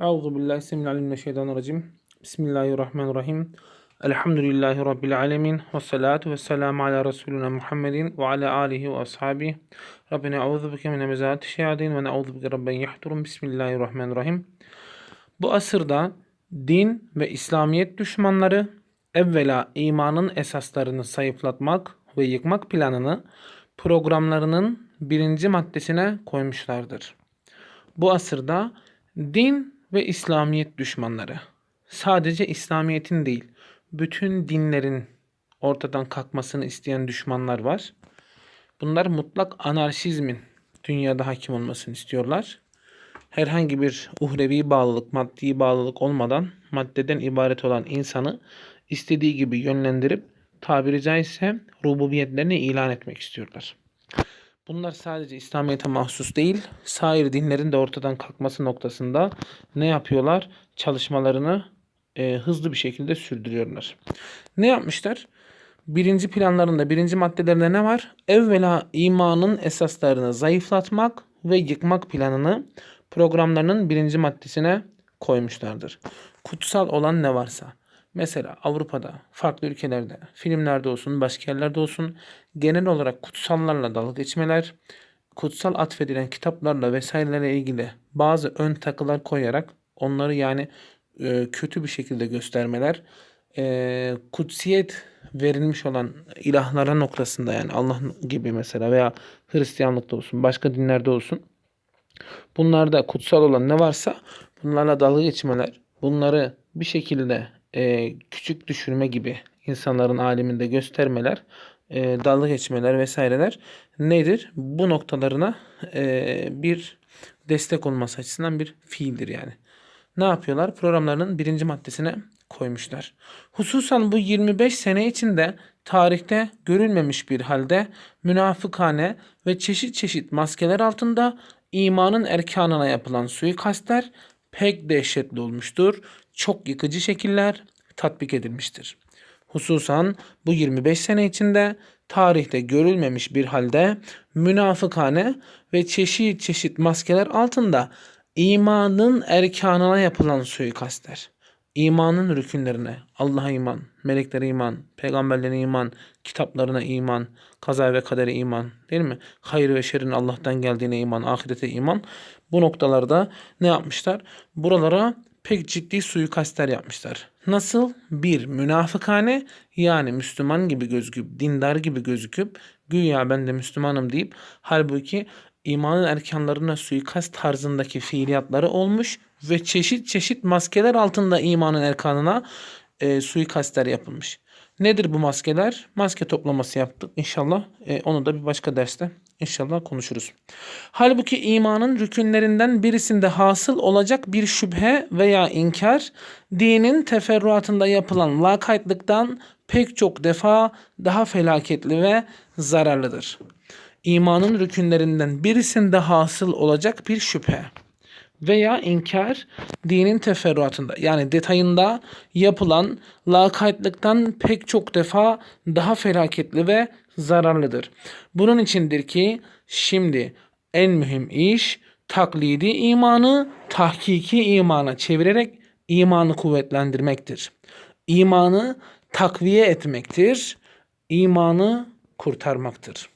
Euzu billahi semîl mineşşeytanirracim. Bismillahirrahmanirrahim. Elhamdülillahi rabbil alamin ve salatu vesselamu ala resulina Muhammedin ve ala alihi ve ashabihi. Rabbena euzu bike min hemezati şeyatin ve na'udzu bike rabben yahdurun. Bismillahirrahmanirrahim. Bu asırda din ve İslamiyet düşmanları evvela imanın esaslarını zayıflatmak ve yıkmak planını programlarının birinci maddesine koymuşlardır. Bu asırda din ve İslamiyet düşmanları sadece İslamiyet'in değil bütün dinlerin ortadan kalkmasını isteyen düşmanlar var. Bunlar mutlak anarşizmin dünyada hakim olmasını istiyorlar. Herhangi bir uhrevi bağlılık, maddi bağlılık olmadan maddeden ibaret olan insanı istediği gibi yönlendirip tabiri caizse rububiyetlerini ilan etmek istiyorlar. Bunlar sadece İslamiyet'e mahsus değil, sair dinlerin de ortadan kalkması noktasında ne yapıyorlar? Çalışmalarını e, hızlı bir şekilde sürdürüyorlar. Ne yapmışlar? Birinci planlarında, birinci maddelerinde ne var? Evvela imanın esaslarını zayıflatmak ve yıkmak planını programlarının birinci maddesine koymuşlardır. Kutsal olan ne varsa. Mesela Avrupa'da, farklı ülkelerde, filmlerde olsun, başka yerlerde olsun genel olarak kutsallarla dalga geçmeler, kutsal atfedilen kitaplarla vesairelerle ilgili bazı ön takılar koyarak onları yani e, kötü bir şekilde göstermeler, e, kutsiyet verilmiş olan ilahlara noktasında yani Allah gibi mesela veya Hristiyanlıkta olsun, başka dinlerde olsun bunlarda kutsal olan ne varsa bunlarla dalga geçmeler, bunları bir şekilde e, küçük düşürme gibi insanların aleminde göstermeler, e, dalga geçmeler vesaireler nedir? Bu noktalarına e, bir destek olması açısından bir fiildir yani. Ne yapıyorlar? Programlarının birinci maddesine koymuşlar. Hususan bu 25 sene içinde tarihte görülmemiş bir halde münafıkane ve çeşit çeşit maskeler altında imanın erkanına yapılan suikastler pek dehşetli olmuştur. Çok yıkıcı şekiller tatbik edilmiştir. Hususan bu 25 sene içinde tarihte görülmemiş bir halde münafıkane ve çeşit çeşit maskeler altında imanın erkanına yapılan suikastler. İmanın rükünlerine, Allah'a iman, meleklere iman, peygamberlere iman, kitaplarına iman, kaza ve kadere iman, değil mi? Hayır ve şerin Allah'tan geldiğine iman, ahirete iman. Bu noktalarda ne yapmışlar? Buralara pek ciddi suikastler yapmışlar. Nasıl? Bir, münafıkane yani Müslüman gibi gözüküp, dindar gibi gözüküp, güya ben de Müslümanım deyip, halbuki imanın erkanlarına suikast tarzındaki fiiliyatları olmuş ve çeşit çeşit maskeler altında imanın erkanına e, suikastler yapılmış. Nedir bu maskeler? Maske toplaması yaptık. İnşallah e, onu da bir başka derste inşallah konuşuruz. Halbuki imanın rükünlerinden birisinde hasıl olacak bir şüphe veya inkar dinin teferruatında yapılan lakaytlıktan pek çok defa daha felaketli ve zararlıdır. İmanın rükünlerinden birisinde hasıl olacak bir şüphe veya inkar dinin teferruatında yani detayında yapılan lakaytlıktan pek çok defa daha felaketli ve zararlıdır. Bunun içindir ki şimdi en mühim iş taklidi imanı tahkiki imana çevirerek imanı kuvvetlendirmektir. İmanı takviye etmektir. İmanı kurtarmaktır.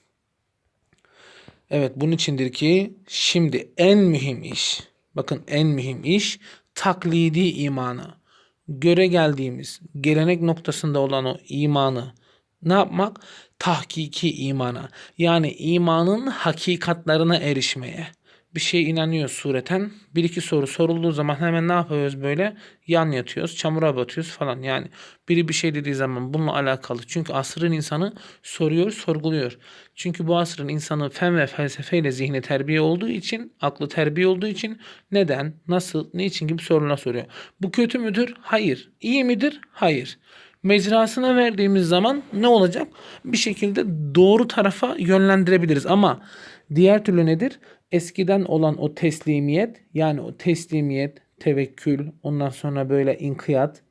Evet bunun içindir ki şimdi en mühim iş Bakın en mühim iş taklidi imanı. Göre geldiğimiz gelenek noktasında olan o imanı ne yapmak? Tahkiki imana. Yani imanın hakikatlarına erişmeye bir şey inanıyor sureten. Bir iki soru sorulduğu zaman hemen ne yapıyoruz böyle? Yan yatıyoruz, çamura batıyoruz falan. Yani biri bir şey dediği zaman bununla alakalı. Çünkü asrın insanı soruyor, sorguluyor. Çünkü bu asrın insanı fen ve felsefeyle zihni terbiye olduğu için, aklı terbiye olduğu için neden, nasıl, niçin gibi sorular soruyor. Bu kötü müdür? Hayır. İyi midir? Hayır mecrasına verdiğimiz zaman ne olacak? Bir şekilde doğru tarafa yönlendirebiliriz. Ama diğer türlü nedir? Eskiden olan o teslimiyet yani o teslimiyet, tevekkül, ondan sonra böyle inkiyat,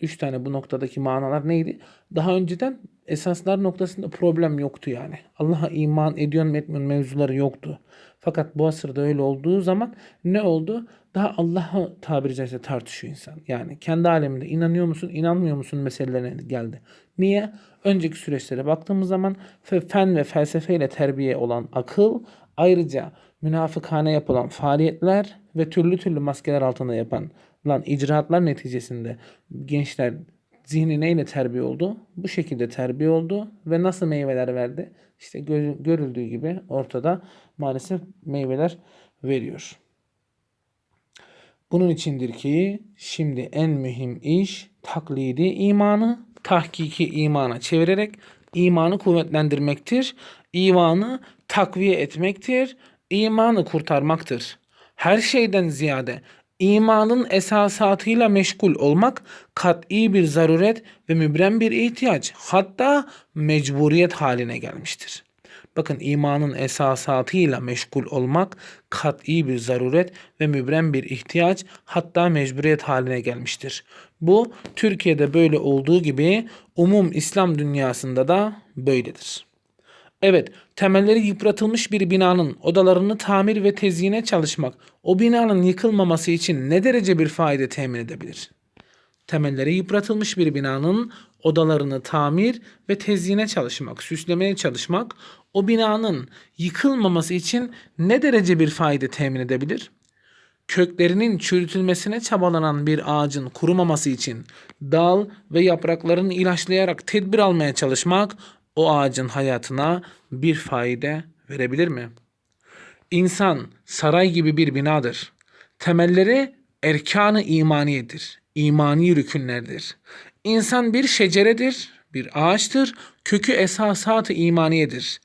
Üç tane bu noktadaki manalar neydi? Daha önceden esaslar noktasında problem yoktu yani. Allah'a iman ediyor mu etmiyor mu mevzuları yoktu. Fakat bu asırda öyle olduğu zaman ne oldu? Daha Allah'a tabiri caizse tartışıyor insan. Yani kendi aleminde inanıyor musun, inanmıyor musun meselelerine geldi. Niye? Önceki süreçlere baktığımız zaman fe- fen ve felsefeyle terbiye olan akıl, ayrıca münafıkhane yapılan faaliyetler ve türlü türlü maskeler altında yapılan icraatlar neticesinde gençler zihni neyle terbiye oldu? Bu şekilde terbiye oldu ve nasıl meyveler verdi? İşte gö- görüldüğü gibi ortada maalesef meyveler veriyor. Bunun içindir ki şimdi en mühim iş taklidi imanı tahkiki imana çevirerek imanı kuvvetlendirmektir. İmanı takviye etmektir. İmanı kurtarmaktır. Her şeyden ziyade imanın esasatıyla meşgul olmak kat'i bir zaruret ve mübrem bir ihtiyaç hatta mecburiyet haline gelmiştir. Bakın imanın esasatıyla meşgul olmak kat'i bir zaruret ve mübrem bir ihtiyaç hatta mecburiyet haline gelmiştir. Bu Türkiye'de böyle olduğu gibi umum İslam dünyasında da böyledir. Evet, temelleri yıpratılmış bir binanın odalarını tamir ve tezyine çalışmak o binanın yıkılmaması için ne derece bir fayda temin edebilir? Temelleri yıpratılmış bir binanın odalarını tamir ve tezyine çalışmak, süslemeye çalışmak o binanın yıkılmaması için ne derece bir fayda temin edebilir? Köklerinin çürütülmesine çabalanan bir ağacın kurumaması için dal ve yapraklarını ilaçlayarak tedbir almaya çalışmak o ağacın hayatına bir fayda verebilir mi? İnsan saray gibi bir binadır. Temelleri erkanı imaniyedir. İmani rükünlerdir. İnsan bir şeceredir, bir ağaçtır. Kökü esasatı imaniyedir.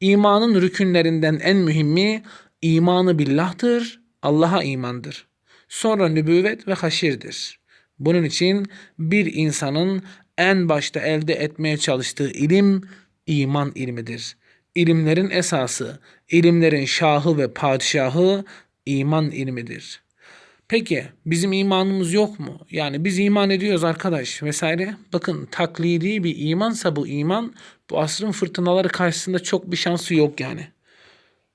İmanın rükünlerinden en mühimi imanı billah'tır, Allah'a imandır. Sonra nübüvvet ve haşirdir. Bunun için bir insanın en başta elde etmeye çalıştığı ilim iman ilmidir. İlimlerin esası, ilimlerin şahı ve padişahı iman ilmidir. Peki bizim imanımız yok mu? Yani biz iman ediyoruz arkadaş vesaire. Bakın taklidi bir imansa bu iman bu asrın fırtınaları karşısında çok bir şansı yok yani.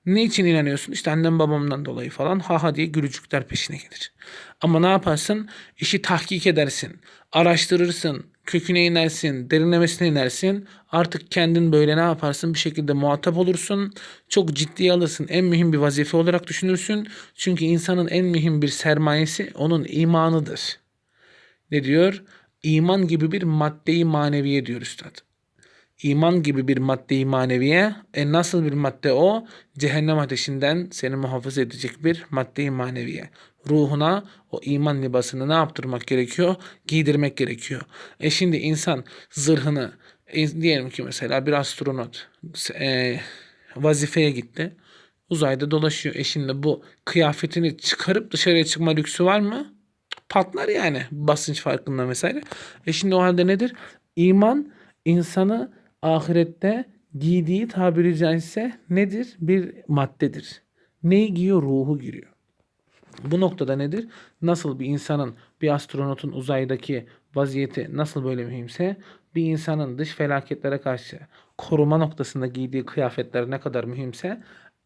Ne için inanıyorsun? İşte annem babamdan dolayı falan ha ha diye gülücükler peşine gelir. Ama ne yaparsın? İşi tahkik edersin, araştırırsın, köküne inersin, derinlemesine inersin. Artık kendin böyle ne yaparsın? Bir şekilde muhatap olursun. Çok ciddiye alırsın. En mühim bir vazife olarak düşünürsün. Çünkü insanın en mühim bir sermayesi onun imanıdır. Ne diyor? İman gibi bir maddeyi maneviye diyor üstad. İman gibi bir maddeyi maneviye. E nasıl bir madde o? Cehennem ateşinden seni muhafaza edecek bir maddeyi maneviye. Ruhuna o iman libasını ne yaptırmak gerekiyor? Giydirmek gerekiyor. E şimdi insan zırhını e, diyelim ki mesela bir astronot e, vazifeye gitti. Uzayda dolaşıyor. E şimdi bu kıyafetini çıkarıp dışarıya çıkma lüksü var mı? Patlar yani basınç farkında vesaire. E şimdi o halde nedir? İman insanı ahirette giydiği tabiri caizse nedir? Bir maddedir. Neyi giyiyor? Ruhu giriyor. Bu noktada nedir? Nasıl bir insanın, bir astronotun uzaydaki vaziyeti nasıl böyle mühimse bir insanın dış felaketlere karşı koruma noktasında giydiği kıyafetler ne kadar mühimse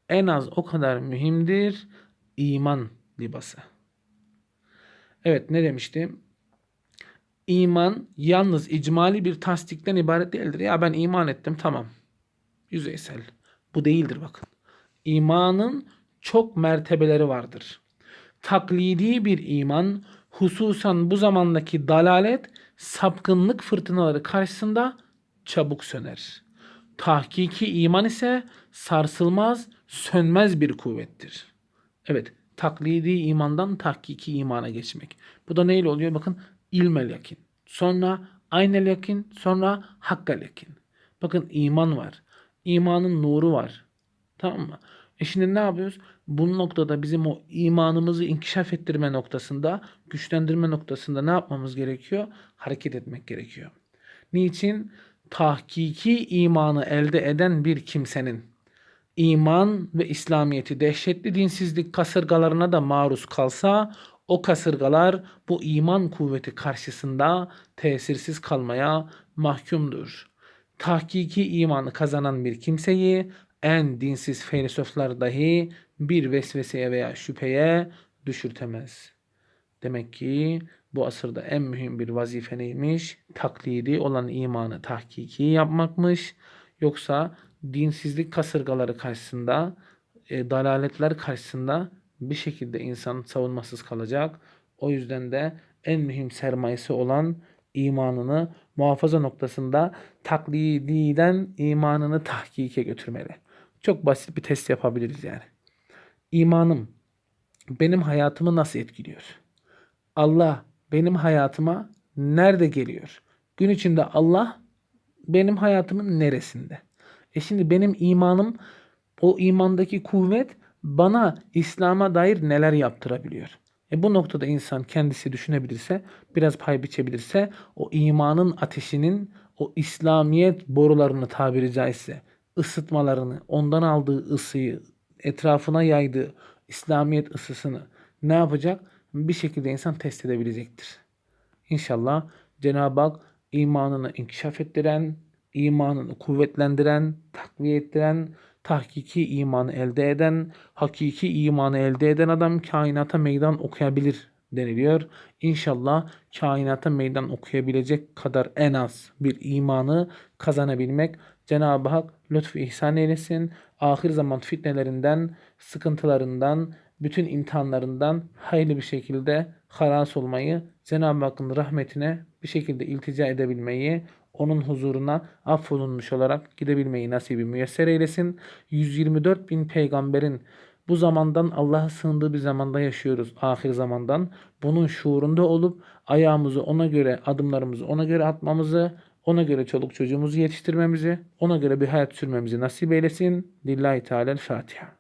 en az o kadar mühimdir iman libası. Evet ne demiştim? İman yalnız icmali bir tasdikten ibaret değildir. Ya ben iman ettim tamam. Yüzeysel. Bu değildir bakın. İmanın çok mertebeleri vardır. Taklidi bir iman hususan bu zamandaki dalalet, sapkınlık fırtınaları karşısında çabuk söner. Tahkiki iman ise sarsılmaz, sönmez bir kuvvettir. Evet, taklidi imandan tahkiki imana geçmek. Bu da neyle oluyor? Bakın ilmel yakin. Sonra aynel yakin. Sonra hakkal yakin. Bakın iman var. İmanın nuru var. Tamam mı? E şimdi ne yapıyoruz? Bu noktada bizim o imanımızı inkişaf ettirme noktasında, güçlendirme noktasında ne yapmamız gerekiyor? Hareket etmek gerekiyor. Niçin? Tahkiki imanı elde eden bir kimsenin iman ve İslamiyeti dehşetli dinsizlik kasırgalarına da maruz kalsa O kasırgalar bu iman kuvveti karşısında tesirsiz kalmaya mahkumdur. Tahkiki imanı kazanan bir kimseyi en dinsiz filozoflar dahi bir vesveseye veya şüpheye düşürtemez. Demek ki bu asırda en mühim bir vazife neymiş? Taklidi olan imanı tahkiki yapmakmış. Yoksa dinsizlik kasırgaları karşısında, e, dalaletler karşısında bir şekilde insan savunmasız kalacak. O yüzden de en mühim sermayesi olan imanını muhafaza noktasında taklididen imanını tahkike götürmeli. Çok basit bir test yapabiliriz yani. İmanım benim hayatımı nasıl etkiliyor? Allah benim hayatıma nerede geliyor? Gün içinde Allah benim hayatımın neresinde? E şimdi benim imanım o imandaki kuvvet bana İslam'a dair neler yaptırabiliyor? E bu noktada insan kendisi düşünebilirse, biraz pay biçebilirse o imanın ateşinin o İslamiyet borularını tabiri caizse ısıtmalarını, ondan aldığı ısıyı, etrafına yaydığı İslamiyet ısısını ne yapacak? Bir şekilde insan test edebilecektir. İnşallah Cenab-ı Hak imanını inkişaf ettiren, imanını kuvvetlendiren, takviye ettiren, tahkiki imanı elde eden, hakiki imanı elde eden adam kainata meydan okuyabilir deniliyor. İnşallah kainata meydan okuyabilecek kadar en az bir imanı kazanabilmek Cenab-ı Hak lütfu ihsan eylesin. Ahir zaman fitnelerinden, sıkıntılarından, bütün imtihanlarından hayırlı bir şekilde haras olmayı, Cenab-ı Hakk'ın rahmetine bir şekilde iltica edebilmeyi, onun huzuruna affolunmuş olarak gidebilmeyi nasibi müyesser eylesin. 124 bin peygamberin bu zamandan Allah'a sığındığı bir zamanda yaşıyoruz. Ahir zamandan. Bunun şuurunda olup ayağımızı ona göre, adımlarımızı ona göre atmamızı, ona göre çoluk çocuğumuzu yetiştirmemizi, ona göre bir hayat sürmemizi nasip eylesin. Lillahi Teala'l Fatiha.